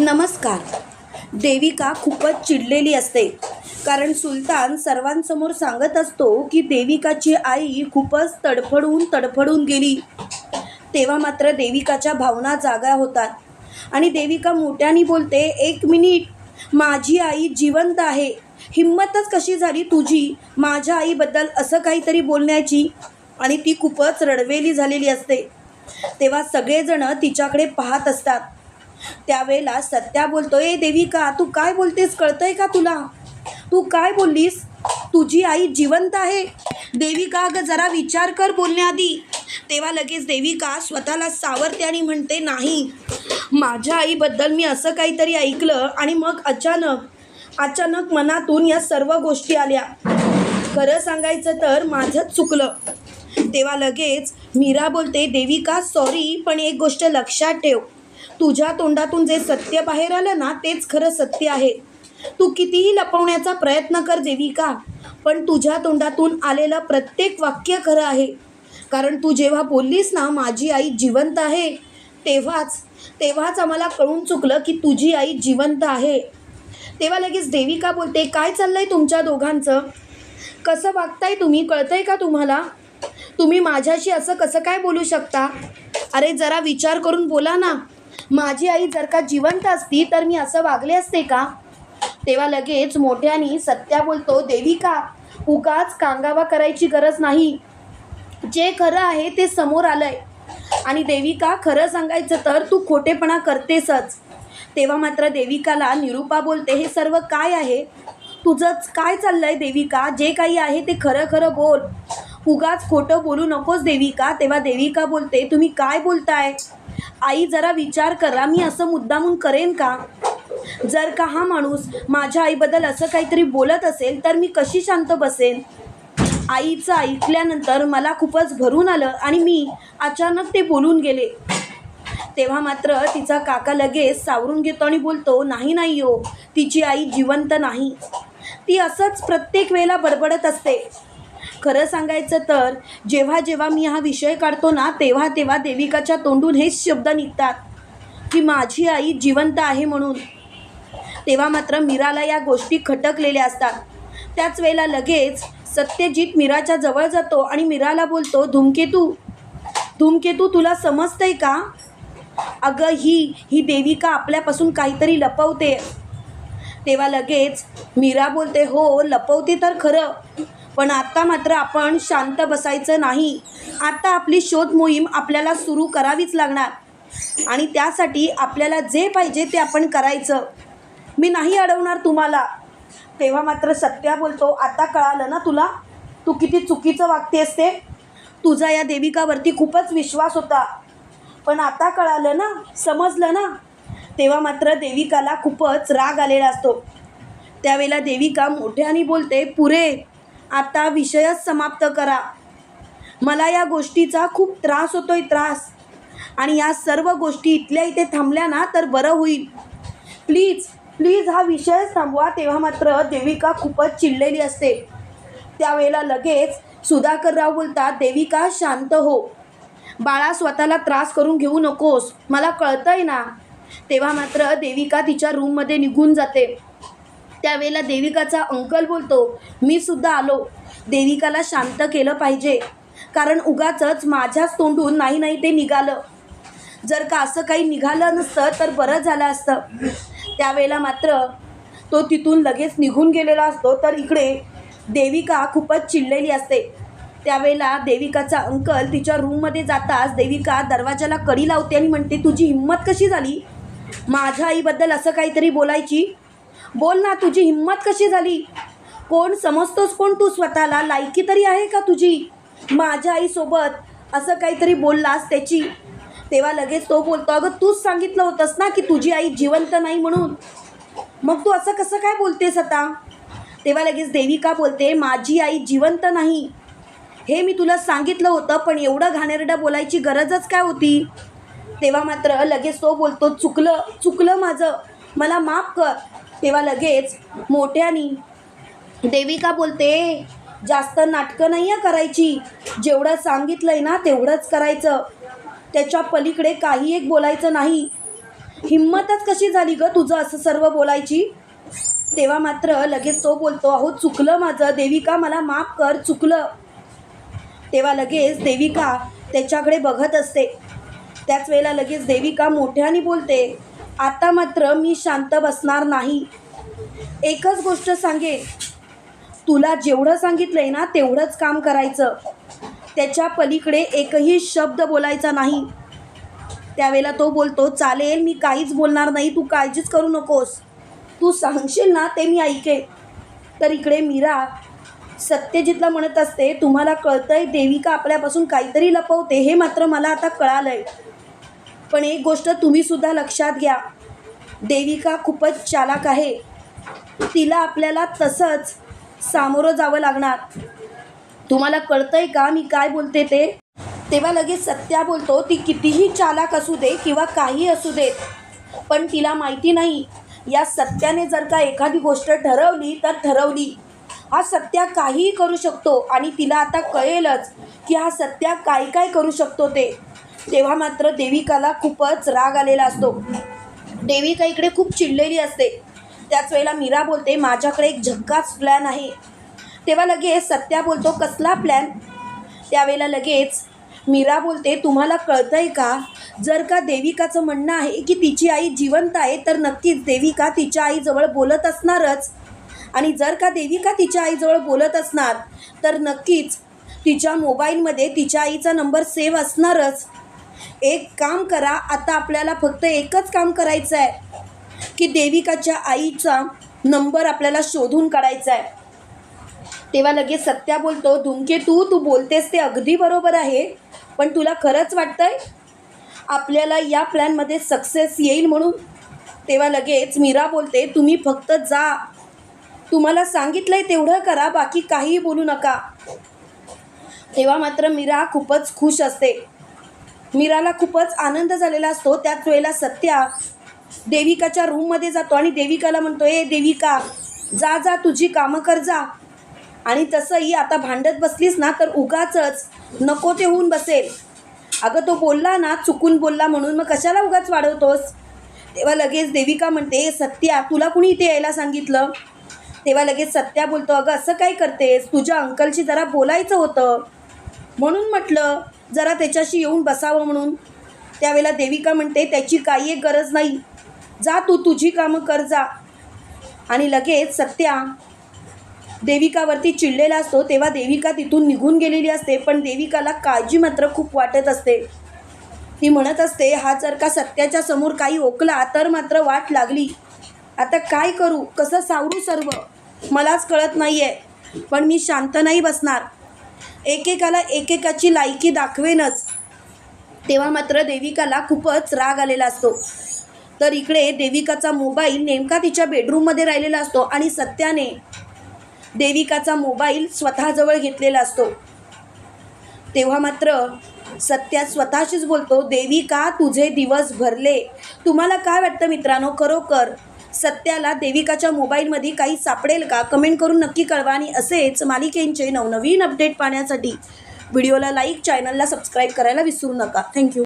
नमस्कार. देविका खूपच चिडलेली असते. कारण सुलतान सर्वांसमोर सांगत असतो की देविकाची आई खूपच तडफडून तडफडून गेली. तेव्हा मात्र देविकाच्या भावना जागा होतात. आणि देविका मोठ्याने बोलते एक मिनिट. माझी आई जिवंत आहे. हिंमतच कशी झाली तुझी? माझ्या आईबद्दल असं काहीतरी बोलण्याची. आणि ती खूपच रडवेली झालेली असते. तेव्हा सगळेजण तिच्याकडे पाहत असतात. त्यावेळेला सत्या बोलतो "ए देविका तू काय बोलतेस? कळतंय का तुला? तू काय बोललीस? तुझी आई जिवंत आहे. देविका अगं जरा विचार कर बोलण्याआधी. तेव्हा लगेच देविका स्वतःला सावरते आणि म्हणते नाही माझ्या आईबद्दल मी असं काहीतरी ऐकलं आणि मग अचानक अचानक मनातून या सर्व गोष्टी आल्या. खरं सांगायचं तर माझंच चुकलं. तेव्हा लगेच मीरा बोलते देविका सॉरी पण एक गोष्ट लक्षात ठेव. तुझ्या तोंडातून जे सत्य बाहेर आलं ना तेच खरं सत्य आहे. तू कितीही लपवण्याचा प्रयत्न कर देविका पण तुझ्या तोंडातून आलेलं प्रत्येक वाक्य खरं आहे. कारण तू जेव्हा बोललीस ना माझी आई जिवंत आहे तेव्हाच तेव्हाच आम्हाला कळून चुकलं की तुझी आई जिवंत आहे. तेव्हा लगेच देविका बोलते काय चाललंय तुमच्या दोघांचं? कसं वागताय तुम्ही? कळतंय का तुम्हाला? तुम्ही माझ्याशी असं कसं काय बोलू शकता? अरे जरा विचार करून बोला ना. माझी आई जर का जिवंत असती तर मी असं वागले असते का? तेव्हा लगेच मोठ्यानी सत्या बोलतो देविका उगाच कांगावा करायची गरज नाही. जे खरं आहे ते समोर आलंय. आणि देविका खरं सांगायचं तर तू खोटेपणा करतेसच. तेव्हा मात्र देविकाला निरूपा बोलते हे सर्व काय आहे? तुझंच काय चाललंय देविका? जे काही आहे ते खरं खरं बोल. उगाच खोटं बोलू नकोस देविका. तेव्हा देविका बोलते तुम्ही काय बोलताय? आई जरा विचार करा मी असं मुद्दामून करेन का? जर का हा माणूस माझ्या आईबद्दल असं काहीतरी बोलत असेल तर मी कशी शांत बसेन? आईचं ऐकल्यानंतर मला खूपच भरून आलं आणि मी अचानक ते बोलून गेले. तेव्हा मात्र तिचा काका लगेच सावरून घेतो आणि बोलतो नाही नाही हो तिची आई जिवंत नाही. ती असंच प्रत्येक वेळेला बडबडत असते. खरं सांगायचं तर जेव्हा जेव्हा मी हा विषय काढतो ना तेव्हा तेव्हा देविकाच्या तोंडून हेच शब्द निघतात की माझी आई जिवंत आहे म्हणून. तेव्हा मात्र मीराला या गोष्टी खटकलेल्या असतात. त्याच वेळेला लगेच सत्यजित मीराच्या जवळ जातो आणि मीराला बोलतो धूमकेतू धूमकेतू तुला समजतंय का? अगं ही ही देविका आपल्यापासून काहीतरी लपवते. तेव्हा लगेच मीरा बोलते हो लपवते तर खरं पण आत्ता मात्र आपण शांत बसायचं नाही. आत्ता आपली शोध मोहीम आपल्याला सुरू करावीच लागणार. आणि त्यासाठी आपल्याला जे पाहिजे ते आपण करायचं. मी नाही अडवणार तुम्हाला. तेव्हा मात्र सत्या बोलतो आता कळालं ना तुला? तू किती चुकीचं वागतेस ते? तुझा या देविकावरती खूपच विश्वास होता. पण आता कळालं ना? समजलं ना? तेव्हा मात्र देविकाला खूपच राग आलेला असतो. त्यावेळेला देविका मोठ्याने बोलते पुरे आता विषयच समाप्त करा. मला या गोष्टीचा खूप त्रास होतोय त्रास. आणि या सर्व गोष्टी इथल्या इथे थांबल्या ना तर बरं होईल. प्लीज प्लीज हा विषय थांबवा तेव्हा मात्र देविका खूपच चिडलेली असते. त्यावेळेला लगेच सुधाकरराव बोलतात देविका शांत हो. बाळा स्वतःला त्रास करून घेऊ नकोस. मला कळतंय ना. तेव्हा मात्र देविका तिच्या रूममध्ये निघून जाते. त्यावेळेला देविकाचा अंकल बोलतो मी सुद्धा आलो. देविकाला शांत केलं पाहिजे. कारण उगाचंच माझ्याच तोंडून नाही नाही ते निघालं. जर का असं काही निघालं नसतं तर बरं झालं असतं. त्यावेळेला मात्र तो तिथून लगेच निघून गेलेला असतो. तर इकडे देविका खूपच चिडलेली असते. त्यावेळेला देविकाचा अंकल तिच्या रूममध्ये जाताच देविका दरवाजाला कडी लावते आणि म्हणते तुझी हिंमत कशी झाली? माझ्या आईबद्दल असं काहीतरी बोलायची? बोल ना तुझी हिंमत कशी झाली? कोण समजतोस कोण तू स्वतःला? लायकी तरी आहे का तुझी? माझ्या आईसोबत असं काहीतरी बोललास त्याची? तेव्हा लगेच तो बोलतो अगं तूच सांगितलं होतंस ना की तुझी आई जिवंत नाही म्हणून. मग तू असं कसं काय बोलतेस आता? तेव्हा लगेच देविका बोलते माझी आई जिवंत नाही. हे मी तुला सांगितलं होतं पण एवढं घाणेरडं बोलायची गरजच काय होती? तेव्हा मात्र लगेच तो बोलतो चुकलं चुकलं माझं. मला माफ कर. तेव्हा लगेच मोठ्यानी देविका बोलते जास्त नाटकं नाही आहे करायची. जेवढं सांगितलं आहे ना तेवढंच करायचं. त्याच्या पलीकडे काही एक बोलायचं नाही. हिंमतच कशी झाली ग तुझं असं सर्व बोलायची? तेव्हा मात्र लगेच तो बोलतो अहो चुकलं माझं. देविका मला माफ कर. चुकलं. तेव्हा लगेच देविका त्याच्याकडे बघत असते. त्याच वेळेला लगेच देविका मोठ्याने बोलते आता मात्र मी शांत बसणार नाही. एकच गोष्ट सांगेन तुला जेवढं सांगितलं आहे ना तेवढंच काम करायचं. त्याच्या पलीकडे एकही शब्द बोलायचा नाही. त्यावेळेला तो बोलतो चालेल मी काहीच बोलणार नाही तू काळजीच करू नकोस. तू सांगशील ना ते मी ऐके तर इकडे मीरा सत्यजितला म्हणत असते तुम्हाला कळतंय देविका आपल्यापासून काहीतरी लपवते हे मात्र मला आता कळालं आहे पण एक गोष्ट तुम्ही सुद्धा लक्षात घ्या. देविका खूपच चालाक आहे. तिला आपल्याला तसंच सामोरं जावं लागणार. तुम्हाला कळतंय का मी काय बोलते ते? तेव्हा लगेच सत्या बोलतो ती कितीही चालाक असू दे किंवा काही असू देत पण तिला माहिती नाही. या सत्याने जर का एखादी गोष्ट ठरवली तर ठरवली. हा सत्या काहीही करू शकतो आणि तिला आता कळेलच की हा सत्या काय काय करू शकतो ते. तेव्हा मात्र देविकाला खूपच राग आलेला असतो. देविका इकडे खूप चिडलेली असते. त्याच वेळेला मीरा बोलते माझ्याकडे एक झक्काच प्लॅन आहे. तेव्हा लगेच सत्या बोलतो कसला प्लॅन त्यावेळेला लगेच मीरा बोलते तुम्हाला कळतंय का? जर का देविकाचं म्हणणं आहे की तिची आई जिवंत आहे तर नक्कीच देविका तिच्या आईजवळ बोलत असणारच. आणि जर का देविका तिच्या आईजवळ बोलत असणार तर नक्कीच तिच्या मोबाईलमध्ये तिच्या आईचा नंबर सेव्ह असणारच. एक काम करा आता आपल्याला फक्त एकच काम करायचं आहे की देविकाच्या आईचा नंबर आपल्याला शोधून काढायचा आहे. तेव्हा लगेच सत्या बोलतो धूमकेतू तू बोलतेस ते अगदी बरोबर आहे पण तुला खरंच वाटतंय? आपल्याला या प्लॅनमध्ये सक्सेस येईल म्हणून? तेव्हा लगेच मीरा बोलते तुम्ही फक्त जा. तुम्हाला सांगितलंय तेवढं करा बाकी काहीही बोलू नका. तेव्हा मात्र मीरा खूपच खुश असते. मीराला खूपच आनंद झालेला असतो. त्याच वेळेला सत्या देविकाच्या रूममध्ये जातो आणि देविकाला म्हणतो ए देविका जा जा तुझी कामं कर जा. आणि तसंही आता भांडत बसलीस ना तर उगाचच नको ते होऊन बसेल. अगं तो बोलला ना चुकून बोलला म्हणून मग कशाला उगाच वाढवतोस? तेव्हा लगेच देविका म्हणते सत्या तुला कुणी इथे यायला सांगितलं? तेव्हा लगेच सत्या बोलतो अगं असं काय करतेस? तुझ्या अंकलशी जरा बोलायचं होतं. म्हणून म्हटलं जरा त्याच्याशी येऊन बसावं म्हणून. त्यावेळेला देविका म्हणते त्याची काही एक गरज नाही. जा तू तुझी कामं कर जा. आणि लगेच सत्या देविकावरती चिडलेला असतो. तेव्हा देविका तिथून निघून गेलेली असते पण देविकाला काळजी मात्र खूप वाटत असते. ती म्हणत असते हा जर का सत्याच्या समोर काही ओकला तर मात्र वाट लागली. आता काय करू? कसं सावरू सर्व? मलाच कळत नाही आहे पण मी शांत नाही बसणार. एकेकाला एकेकाची लायकी दाखवेनच. तेव्हा मात्र देविकाला खूपच राग आलेला असतो. तर इकडे देविकाचा मोबाईल नेमका तिच्या बेडरूममध्ये राहिलेला असतो आणि सत्याने देविकाचा मोबाईल स्वतःजवळ घेतलेला असतो. तेव्हा मात्र सत्या स्वतःशीच बोलतो देविका तुझे दिवस भरले. तुम्हाला काय वाटतं मित्रांनो? खरोखर सत्याला देविकाच्या मोबाईलमध्ये काही सापडेल का? कमेंट करून नक्की कळवा आणि असेच मालिकेंचे नवनवीन अपडेट पाहण्यासाठी व्हिडिओला लाईक चॅनलला सबस्क्राईब करायला विसरू नका. थँक्यू.